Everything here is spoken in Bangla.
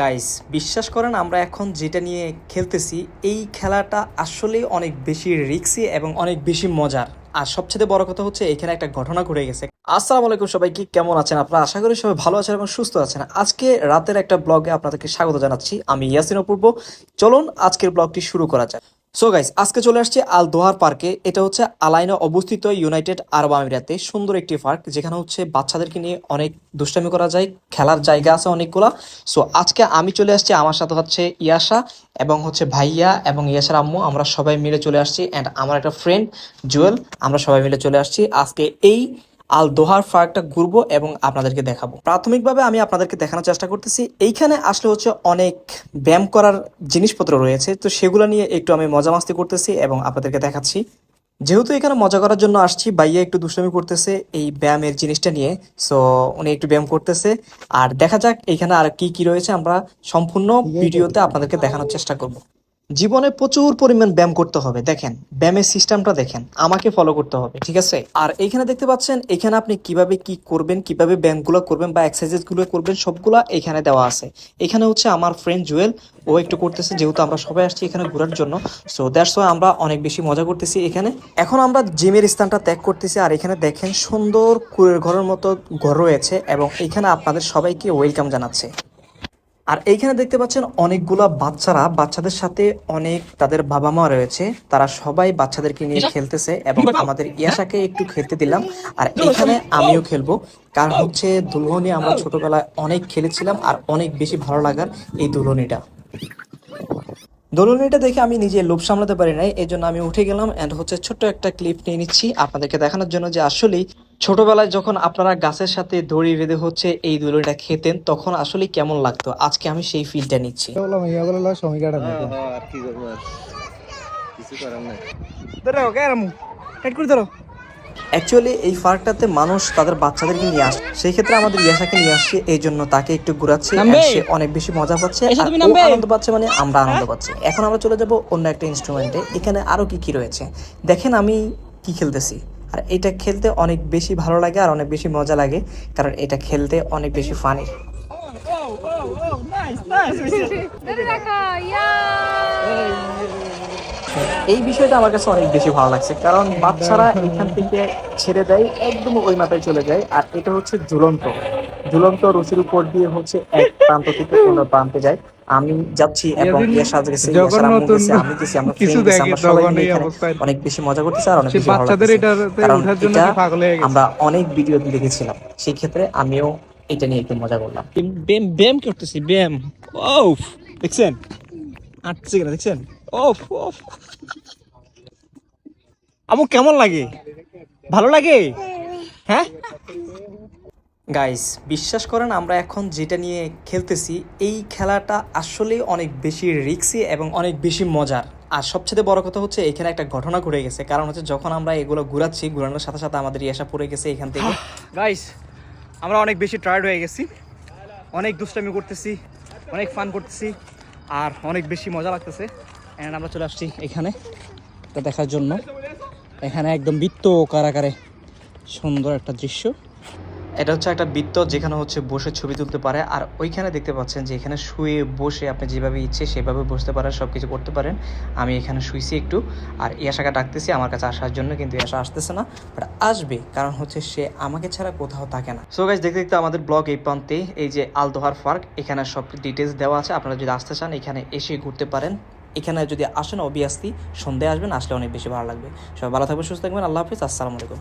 গাইস বিশ্বাস করেন, আমরা এখন যেটা নিয়ে খেলতেছি, এই খেলাটা আসলেই অনেক বেশি রিক্সি এবং অনেক বেশি মজার। আর সবচেয়ে বড় কথা হচ্ছে, এখানে একটা ঘটনা ঘটে গেছে। আসসালামু আলাইকুম সবাই কি কেমন আছেন আপনারা? আশা করি সবাই ভালো আছেন এবং সুস্থ আছেন। আজকে রাতের একটা ব্লগে আপনাদেরকে স্বাগত জানাচ্ছি। আমি ইয়াসিন অপূর্ব। চলুন, আজকের ব্লগটি শুরু করা যাক। সো গাইস আজকে চলে আসছি আল দোহার পার্কে। এটা হচ্ছে আলাইনে অবস্থিত ইউনাইটেড আরব আমিরাতে। সুন্দর একটি পার্ক, যেখানে হচ্ছে বাচ্চাদেরকে নিয়ে অনেক দুষ্টামি করা যায়, খেলার জায়গা আছে অনেকগুলা। সো আজকে আমি চলে আসছি, আমার সাথে হচ্ছে ইয়াশা এবং হচ্ছে ভাইয়া এবং ইয়াসার আম্মু। আমরা সবাই মিলে চলে আসছি। অ্যান্ড আমার একটা ফ্রেন্ড জুয়েল, আমরা সবাই মিলে চলে আসছি। আজকে এই আল দোহার পার্কটা ঘুরবো এবং আপনাদেরকে দেখাবো। প্রাথমিকভাবে আমি আপনাদেরকে দেখানোর চেষ্টা করতেছি এইখানে আসলে হচ্ছে অনেক ব্যায়াম করার জিনিসপত্র রয়েছে তো সেগুলো নিয়ে একটু আমি মজা মাস্তি করতেছি এবং আপনাদেরকে দেখাচ্ছি। যেহেতু এখানে মজা করার জন্য আসছি ভাইয়া একটু দুষ্টামি করতেছে এই ব্যায়ামের জিনিসটা নিয়ে সো উনি একটু ব্যায়াম করতেছে। আর দেখা যাক এখানে আর কি কি রয়েছে আমরা সম্পূর্ণ ভিডিওতে আপনাদেরকে দেখানোর চেষ্টা করব। জীবনে প্রচুর পরিমাণ ব্যায়াম করতে হবে। দেখেন, ব্যায়ামের সিস্টেমটা দেখেন, আমাকে ফলো করতে হবে, ঠিক আছে? আর এখানে দেখতে পাচ্ছেন, এখানে আপনি কীভাবে কি করবেন, কীভাবে ব্যায়ামগুলো করবেন বা এক্সারসাইজগুলো করবেন, সবগুলা এখানে দেওয়া আছে। এখানে হচ্ছে আমার ফ্রেন্ড জুয়েল, ও একটু করতেছে, যেহেতু আমরা সবাই আসছি এখানে ঘোরার জন্য সো দ্যাটস ওয়াই আমরা অনেক বেশি মজা করতেছি এখানে। এখন আমরা জিমের স্থানটা ত্যাগ করতেছি, আর এখানে দেখেন সুন্দর কুড়ের ঘরের মতো ঘর রয়েছে, এবং এখানে আপনাদের সবাইকে ওয়েলকাম জানাচ্ছে। আর এইখানে দেখতে পাচ্ছেন অনেকগুলা বাচ্চারা বাচ্চাদের সাথে অনেক তাদের বাবা মা রয়েছে। তারা সবাই বাচ্চাদেরকে নিয়ে খেলতেছে এবং আমাদের ইয়াশাকে একটু খেলতে দিলাম। আর এখানে আমিও খেলব। কারণ হচ্ছে দুলহনি আমরা ছোটবেলায় অনেক খেলেছিলাম আর অনেক বেশি ভালো লাগার এই দুলহনিটা। দোলনিটা দেখে আমি নিজে লোভ সামলাতে পারি নাই এই জন্য আমি উঠে গেলাম অ্যান্ড হচ্ছে ছোট্ট একটা ক্লিপ নিয়ে নিচ্ছি আপনাদেরকে দেখানোর জন্য যে আসলেই ছোটবেলায় যখন আপনারা গাছের সাথে দড়ি বেঁধে হচ্ছে এই দোলনিটা খেতেন তখন আসলে কেমন লাগতো? আজকে আমি সেই ফিলটা নিচ্ছি। অ্যাকচুয়ালি এই পার্কটাতে মানুষ তাদের বাচ্চাদেরকে নিয়ে আসে। সেই ক্ষেত্রে আমাদের ইয়াসাকে নিয়ে আসছে এই জন্য তাকে একটু ঘুরাচ্ছে। সে অনেক বেশি মজা পাচ্ছে। আনন্দ পাচ্ছে মানে আমরা আনন্দ পাচ্ছি। এখন আমরা চলে যাব অন্য একটা ইনস্ট্রুমেন্টে এখানে আরও কি কি রয়েছে? দেখেন আমি কি খেলতেছি। আর এটা খেলতে অনেক বেশি ভালো লাগে আর অনেক বেশি মজা লাগে, কারণ এটা খেলতে অনেক বেশি ফানি এই বিষয়টা আমার কাছে অনেক বেশি ভালো লাগছে, কারণ বাচ্চারা এখান থেকে ছেড়ে দেয়, একদম ওই মাথায় চলে যায়, আর এটা হচ্ছে ঝুলন্ত। ঝুলন্ত রশির উপর দিয়ে হচ্ছে এক প্রান্ত থেকে অন্য প্রান্তে যায়। আমি যাচ্ছি এবং গেছে গেছে, আমি গেছি আমরা কিছু দেখি আমরা সবাই তখন এই অবস্থায় অনেক বেশি মজা করতেছে আর অনেক বেশি ভালো বাচ্চাদের লাগতেছে। এটাতে ওঠার জন্য কি পাগল হয়ে গেছে? আমরা অনেক ভিডিও দেখেছিলাম। সেই ক্ষেত্রে আমিও এটা নিয়ে একটু মজা করলাম। ব্যায়াম ব্যায়াম করতেছি ব্যায়াম। ওফ দেখছেন? আটছে কিনা দেখছেন? ওফ ওফ। আমু কেমন লাগে? ভালো লাগে? হ্যাঁ? গাইস বিশ্বাস করেন, আমরা এখন যেটা নিয়ে খেলতেছি, এই খেলাটা আসলে অনেক বেশি রিক্সি এবং অনেক বেশি মজার। আর সবচেয়ে বড় কথা হচ্ছে, এখানে একটা ঘটনা ঘটে গেছে। কারণ হচ্ছে, যখন আমরা এগুলো ঘুরাচ্ছি, ঘুরানোর সাথে সাথে আমাদের ইয়াসা পড়ে গেছে এখান থেকে। গাইস আমরা অনেক বেশি টায়ার্ড হয়ে গেছি। অনেক দুষ্টামি করতেছি, অনেক ফান করতেছি, আর অনেক বেশি মজা লাগতেছে। অ্যান্ড আমরা চলে আসছি এখানে, এটা দেখার জন্য। এখানে একদম বৃত্ত কারাকারে সুন্দর একটা দৃশ্য। এটা হচ্ছে একটা বৃত্ত যেখানে হচ্ছে বসে ছবি তুলতে পারে। আর ওইখানে দেখতে পাচ্ছেন যে এখানে শুয়ে বসে আপনি যেভাবে ইচ্ছে সেভাবে বসতে পারেন সব কিছু করতে পারেন। আমি এখানে শুইছি একটু। আর ইয়াশাকে ডাকতেছি, আমার কাছে আসার জন্য, কিন্তু ইয়াশা আসতেছে না। বাট আসবে, কারণ হচ্ছে সে আমাকে ছাড়া কোথাও থাকে না। সো গাইজ দেখতে দেখতে আমাদের ব্লগ এই প্রান্তে, এই যে আলদোহার পার্ক, এখানে সব ডিটেলস দেওয়া আছে। আপনারা যদি আসতে চান, এখানে এসে ঘুরতে পারেন। এখানে যদি আসেন অবভিয়াসলি সন্ধ্যে আসবেন, আসলে অনেক বেশি ভালো লাগবে। সবাই ভালো থাকবেন, সুস্থ থাকবেন। আল্লাহ হাফিজ, আসসালামু আলাইকুম।